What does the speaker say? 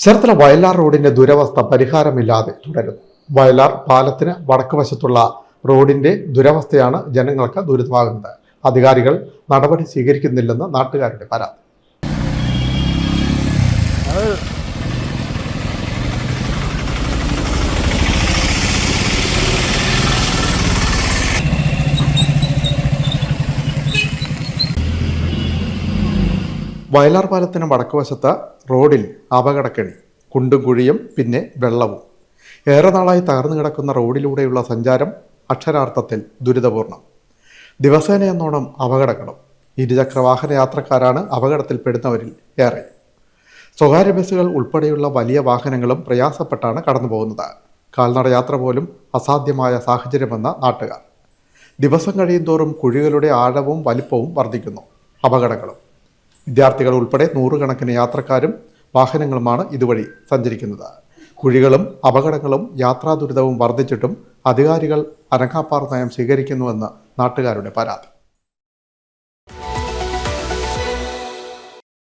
ചേർത്തല വയലാർ റോഡിന്റെ ദുരവസ്ഥ പരിഹാരമില്ലാതെ തുടരുന്നു. വയലാർ പാലത്തിന് വടക്ക് വശത്തുള്ള റോഡിന്റെ ദുരവസ്ഥയാണ് ജനങ്ങൾക്ക് ദുരിതമാകുന്നത്. അധികാരികൾ നടപടി സ്വീകരിക്കുന്നില്ലെന്ന് നാട്ടുകാരുടെ പരാതി. വയലാർ പാലത്തിന് വടക്കുവശത്ത് റോഡിൽ അപകടക്കെണി കുണ്ടും കുഴിയും പിന്നെ വെള്ളവും. ഏറെ നാളായി തകർന്നു കിടക്കുന്ന റോഡിലൂടെയുള്ള സഞ്ചാരം അക്ഷരാർത്ഥത്തിൽ ദുരിതപൂർണം ദിവസേന എന്നോണം അപകടങ്ങളും ഇരുചക്ര വാഹന യാത്രക്കാരാണ് അപകടത്തിൽപ്പെടുന്നവരിൽ ഏറെ. സ്വകാര്യ ബസ്സുകൾ ഉൾപ്പെടെയുള്ള വലിയ വാഹനങ്ങളും പ്രയാസപ്പെട്ടാണ് കടന്നു പോകുന്നത് കാൽനട യാത്ര പോലും അസാധ്യമായ സാഹചര്യമെന്ന നാട്ടുകാർ. ദിവസം കഴിയുന്തോറും കുഴികളുടെ ആഴവും വലിപ്പവും വർദ്ധിക്കുന്നു. അപകടങ്ങളും. വിദ്യാർത്ഥികൾ ഉൾപ്പെടെ നൂറുകണക്കിന് യാത്രക്കാരും വാഹനങ്ങളുമാണ് ഇതുവഴി സഞ്ചരിക്കുന്നത്. കുഴികളും അപകടങ്ങളും യാത്രാ ദുരിതവും വർദ്ധിച്ചിട്ടും അധികാരികൾ അനക്കാപ്പാർ നയം സ്വീകരിക്കുന്നുവെന്ന് നാട്ടുകാരുടെ പരാതി.